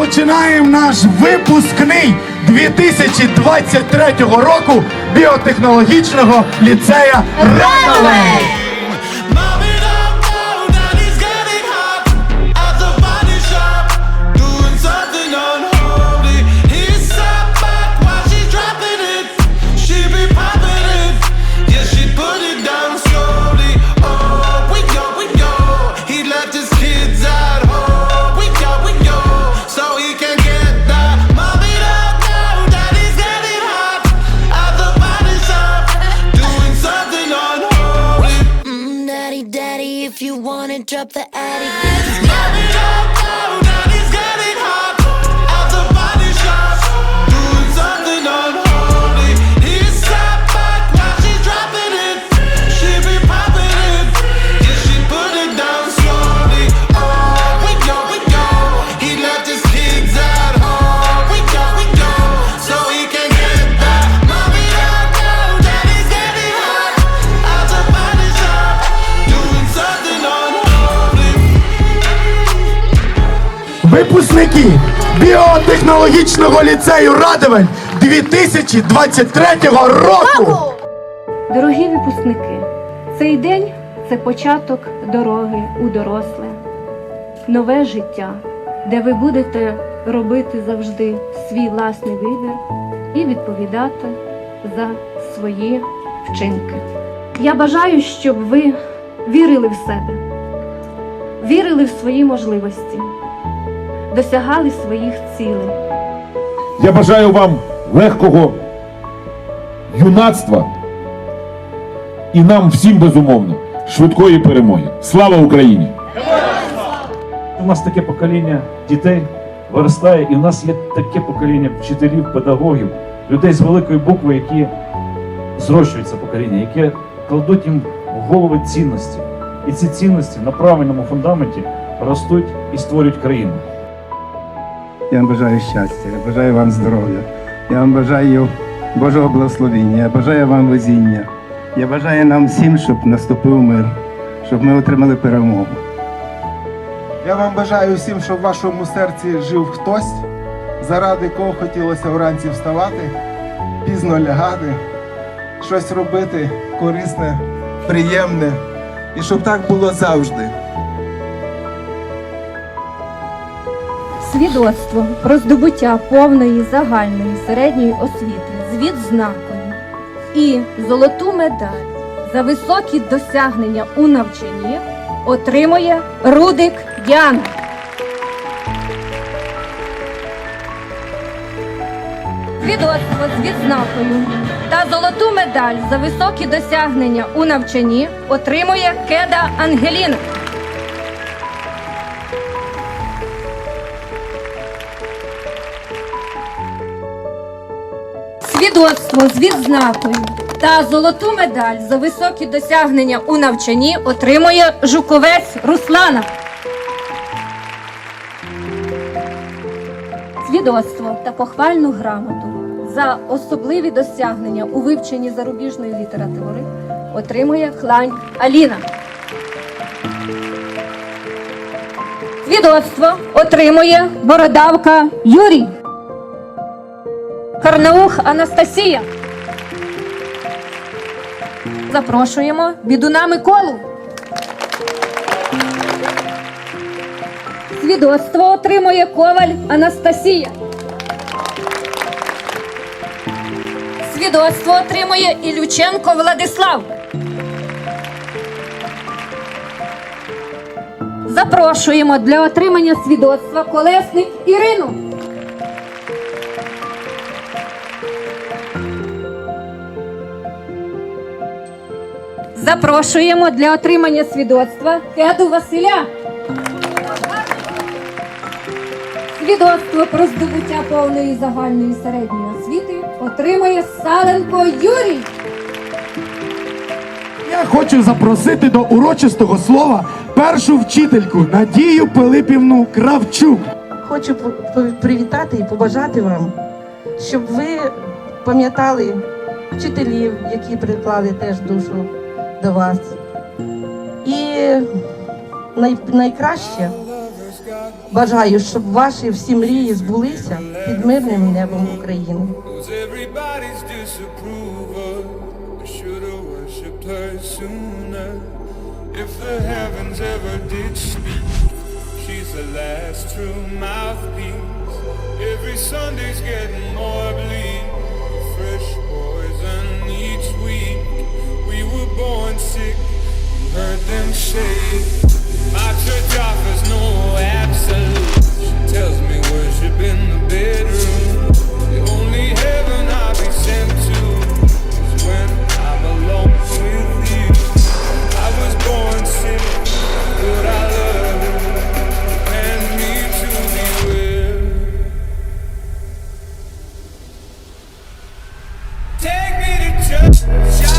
розпочинаємо наш випускний 2023 року біотехнологічного ліцея Ранелей. up the attic. Випускники біотехнологічного ліцею Радивень 2023 року. Дорогі випускники, цей день це початок дороги у доросле, нове життя, де ви будете робити завжди свій власний вибір і відповідати за свої вчинки. Я бажаю, щоб ви вірили в себе, вірили в свої можливості, досягали своїх цілей. Я бажаю вам легкого юнацтва і нам всім безумовно швидкої перемоги. Слава Україні! У нас таке покоління дітей виростає, і в нас є таке покоління вчителів, педагогів, людей з великої букви, які зрощують це покоління, які кладуть їм в голови цінності. І ці цінності на правильному фундаменті ростуть і створюють країну. Я вам бажаю щастя, я бажаю вам здоров'я, я вам бажаю Божого благословення, я бажаю вам везіння. Я бажаю нам всім, щоб наступив мир, щоб ми отримали перемогу. Я вам бажаю всім, щоб в вашому серці жив хтось, заради кого хотілося вранці вставати, пізно лягати, щось робити корисне, приємне, і щоб так було завжди. Свідоцтво про здобуття повної загальної середньої освіти з відзнакою і золоту медаль за високі досягнення у навчанні отримує Рудик Ян. Свідоцтво з відзнакою та золоту медаль за високі досягнення у навчанні отримує Кеда Ангеліна. Свідоцтво з відзнакою та золоту медаль за високі досягнення у навчанні отримує Жуковець Руслана. Свідоцтво та похвальну грамоту за особливі досягнення у вивченні зарубіжної літератури отримує Хлань Аліна. Свідоцтво отримує Бородавка Юрій. Карнаух Анастасія. Запрошуємо бідуна Миколу. Свідоцтво отримує коваль Анастасія. Свідоцтво отримує Ілюченко Владислав. Запрошуємо для отримання свідоцтва колесник Ірину. Запрошуємо для отримання свідоцтва Кеду Василя. Свідоцтво про здобуття повної загальної середньої освіти отримує Саленко Юрій. Я хочу запросити до урочистого слова першу вчительку Надію Пилипівну Кравчук. Хочу привітати і побажати вам, щоб ви пам'ятали вчителів, які приклали теж душу до вас. І най, найкраще, бажаю, щоб ваші всі мрії збулися під мирним небом України. If the heavens ever did speak, she's the last true mouthpiece. Every Sunday's getting more bleak. My church offers no. Tells me worship in the bedroom. The only heaven I'll be sent to is when I'm alone with you. I was born but love me to. Take me to church.